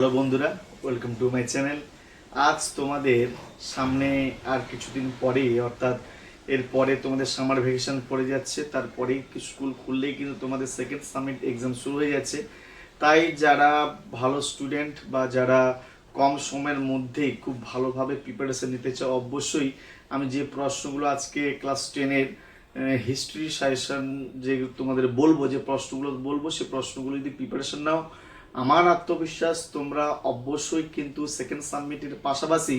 Hello বন্ধুরা welcome to my channel আজ তোমাদের সামনে আর কিছুদিন পরে অর্থাৎ এরপরে তোমাদের সামার ভ্যাকেশন পড়ে যাচ্ছে তারপরে স্কুল খুললেই কিন্তু তোমাদের সেকেন্ড সামিট এক্সাম শুরু হয়ে যাচ্ছে। তাই যারা ভালো স্টুডেন্ট বা যারা কম সময়ের মধ্যেই খুব ভালোভাবে প্রিপারেশন নিতে চাও, অবশ্যই আমি যে প্রশ্নগুলো আজকে ক্লাস টেনের হিস্ট্রি সাজেশন যে তোমাদের বলব, যে প্রশ্নগুলো বলব, সে প্রশ্নগুলো যদি প্রিপারেশন নাও আমার আত্মবিশ্বাস তোমরা অবশ্যই কিন্তু সেকেন্ড সাবমিটের পাশাপাশি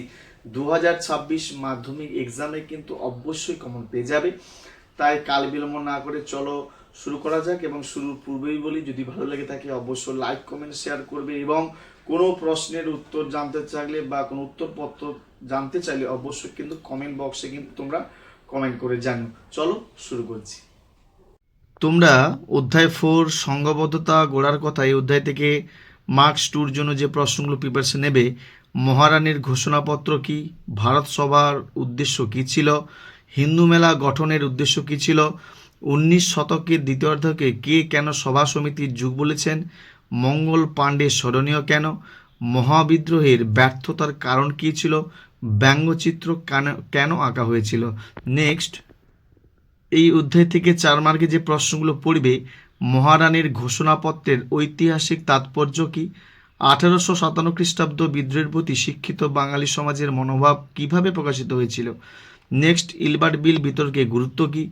দু হাজার ছাব্বিশ মাধ্যমিক এক্সামে কিন্তু অবশ্যই কমন পেয়ে যাবে। তাই কাল বিলম্ব না করে চলো শুরু করা যাক এবং শুরুর পূর্বেই বলি, যদি ভালো লেগে থাকে অবশ্যই লাইক কমেন্ট শেয়ার করবে এবং কোনো প্রশ্নের উত্তর জানতে চাইলে বা কোনো উত্তরপত্র জানতে চাইলে অবশ্যই কিন্তু কমেন্ট বক্সে কিন্তু তোমরা কমেন্ট করে জানো চলো শুরু করছি। তোমরা অধ্যায় ফোর সংঘবদ্ধতা গোড়ার কথা এই অধ্যায় থেকে মার্কস টুর জন্য যে প্রশ্নগুলো প্রিপারেশন নেবে, মহারানীর ঘোষণাপত্র কি, ভারত সভার উদ্দেশ্য কি ছিল, হিন্দু মেলা গঠনের উদ্দেশ্য কি ছিল, উনিশ শতকের দ্বিতীয়ার্ধকে কে কেন সভা সমিতির যুগ বলেছেন, মঙ্গল পাণ্ডে স্মরণীয় কেন, মহাবিদ্রোহের ব্যর্থতার কারণ কি ছিল, ব্যঙ্গচিত্র কেন কেন আঁকা হয়েছিল। নেক্সট। এই অধ্যায় থেকে চার মার্কে যে প্রশ্নগুলো পড়বে, মহারানীর ঘোষণাপত্রের ঐতিহাসিক তাৎপর্য কি? আঠারোশো সাতান্ন খ্রিস্টাব্দ বিদ্রোহের প্রতি শিক্ষিত বাঙালি সমাজের মনোভাব কীভাবে প্রকাশিত হয়েছিল? নেক্সট, ইলবার্ট বিল বিতর্কে গুরুত্ব কি?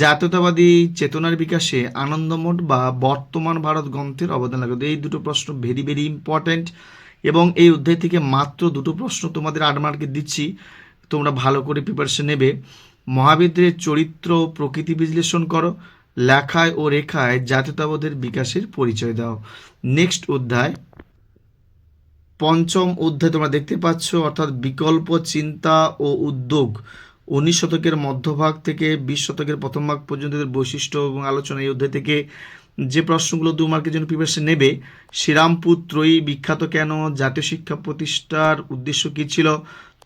জাতীয়তাবাদী চেতনার বিকাশে আনন্দমঠ বা বর্তমান ভারত গ্রন্থের অবদান লাগবে এই দুটো প্রশ্ন ভেরি ভেরি ইম্পর্ট্যান্ট এবং এই অধ্যায় থেকে মাত্র দুটো প্রশ্ন তোমাদের আট মার্কে দিচ্ছি। তোমরা ভালো করে প্রিপারেশন নেবে। মহাবিদ্রের চরিত্র ও প্রকৃতি বিশ্লেষণ করো, লেখায় ও রেখায় জাতীয়তাবোধের বিকাশের পরিচয় দাও। নেক্সট অধ্যায়। পঞ্চম অধ্যায় তোমরা দেখতে পাচ্ছ, অর্থাৎ বিকল্প চিন্তা ও উদ্যোগ। উনিশ শতকের মধ্যভাগ থেকে বিশ শতকের প্রথম ভাগ পর্যন্ত বৈশিষ্ট্য এবং আলোচনা এই অধ্যায় থেকে যে প্রশ্নগুলো দু মার্কের জন্য প্রিপারেশন নেবে, শ্রীরামপুর ত্রয়ী বিখ্যাত কেন, জাতীয় শিক্ষা প্রতিষ্ঠার উদ্দেশ্য কী ছিল,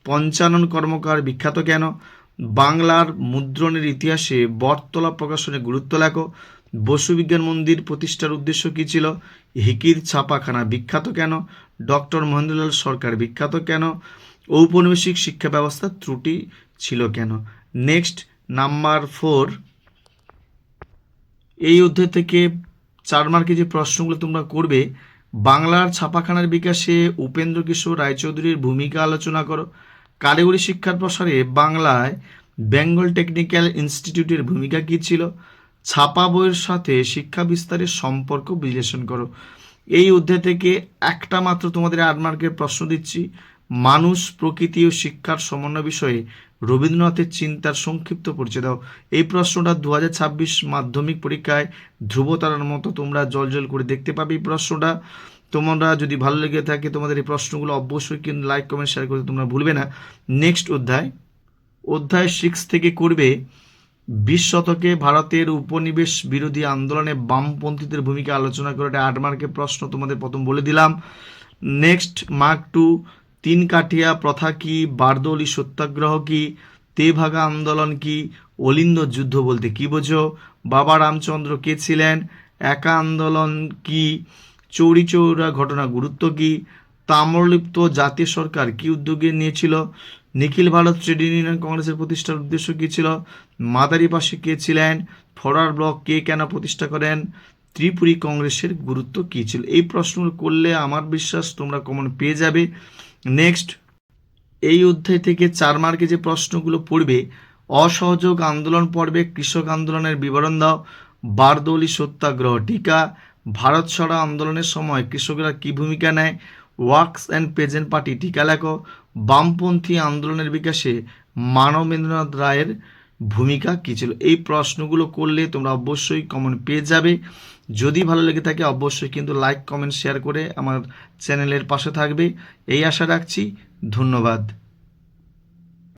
পঞ্চানন কর্মকার বিখ্যাত কেন বাংলার মুদ্রণের ইতিহাসে বটতলা প্রকাশনে গুরুত্ব লেখো। বসু বিজ্ঞান মন্দির প্রতিষ্ঠার উদ্দেশ্য কী ছিল? হিকির ছাপাখানা বিখ্যাত কেন? ডক্টর মহেন্দ্রলাল সরকার বিখ্যাত কেন? ঔপনিবেশিক শিক্ষা ব্যবস্থার ত্রুটি ছিল কেন? Next, number four. এই অধ্যায় থেকে চার মার্কে যে প্রশ্নগুলো তোমরা করবে, বাংলার ছাপাখানার বিকাশে উপেন্দ্র কিশোর রায়চৌধুরীর ভূমিকা আলোচনা করো। কারিগরি শিক্ষার প্রসারে বাংলায় বেঙ্গল টেকনিক্যাল ইনস্টিটিউটের ভূমিকা কী ছিল? ছাপা বইয়ের সাথে শিক্ষা বিস্তারের সম্পর্ক বিশ্লেষণ করো। এই অধ্যায় থেকে একটা মাত্র তোমাদের আট মার্কের প্রশ্ন দিচ্ছি। মানুষ, প্রকৃতি ও শিক্ষার সমন্বয় বিষয়ে রবীন্দ্রনাথের চিন্তার সংক্ষিপ্ত পরিচয় দাও। এই প্রশ্নটা দু ছাব্বিশ মাধ্যমিক পরীক্ষায় ধ্রুবতারার মতো তোমরা জল জল করে দেখতে পাবে এই প্রশ্নটা। তোমরা যদি ভালো লেগে থাকে তোমাদের এই প্রশ্নগুলো অবশ্যই কিন্তু লাইক কমেন্ট শেয়ার করতে তোমরা ভুলবে না। নেক্সট অধ্যায়। অধ্যায় সিক্স থেকে করবে, বিশ শতকে ভারতের উপনিবেশ বিরোধী আন্দোলনে বামপন্থীদের ভূমিকা আলোচনা করে এটা আট মার্কের প্রশ্ন, তোমাদের প্রথম বলে দিলাম। নেক্সট মার্ক টু তিন কাঠিয়া প্রথা কি, বারদৌলি সত্যাগ্রহ কি, তেভাগা আন্দোলন কি, অলিন্দ যুদ্ধ বলতে কি বোঝো? বাবা রামচন্দ্র কে ছিলেন? একা আন্দোলন কি চৌরি চৌরা ঘটনা গুরুত্ব কি? তাম্রলিপ্ত জাতীয় সরকার কি উদ্যোগে নিয়েছিল? নিখিল ভারত ট্রেড ইউনিয়ন কংগ্রেসের প্রতিষ্ঠার উদ্দেশ্য কী ছিল? মাদারি পাশে কে ছিলেন? ফরার ব্লক কে কেন প্রতিষ্ঠা করেন? ত্রিপুরী কংগ্রেসের গুরুত্ব কী ছিল? এই প্রশ্নগুলো করলে আমার বিশ্বাস তোমরা কমন পেয়ে যাবে। নেক্সট এই অধ্যায় থেকে চার মার্কে যে প্রশ্নগুলো পড়বে, অসহযোগ আন্দোলন পর্বে কৃষক আন্দোলনের বিবরণ দাও। বারদৌলি সত্যাগ্রহ টিকা। ভারত ছড়া আন্দোলনের সময় কৃষকরা কী ভূমিকা নেয়? ওয়ার্কস অ্যান্ড পেজেন্ট পার্টি, টিকা লেখো। বামপন্থী আন্দোলনের বিকাশে মানবেন্দ্রনাথ রায়ের ভূমিকা কী ছিল? এই প্রশ্নগুলো করলে তোমরা অবশ্যই কমেন্ট পেয়ে যাবে। যদি ভালো লেগে থাকে, অবশ্যই কিন্তু লাইক কমেন্ট শেয়ার করে আমার চ্যানেলের পাশে থাকবে। এই আশা রাখছি, ধন্যবাদ।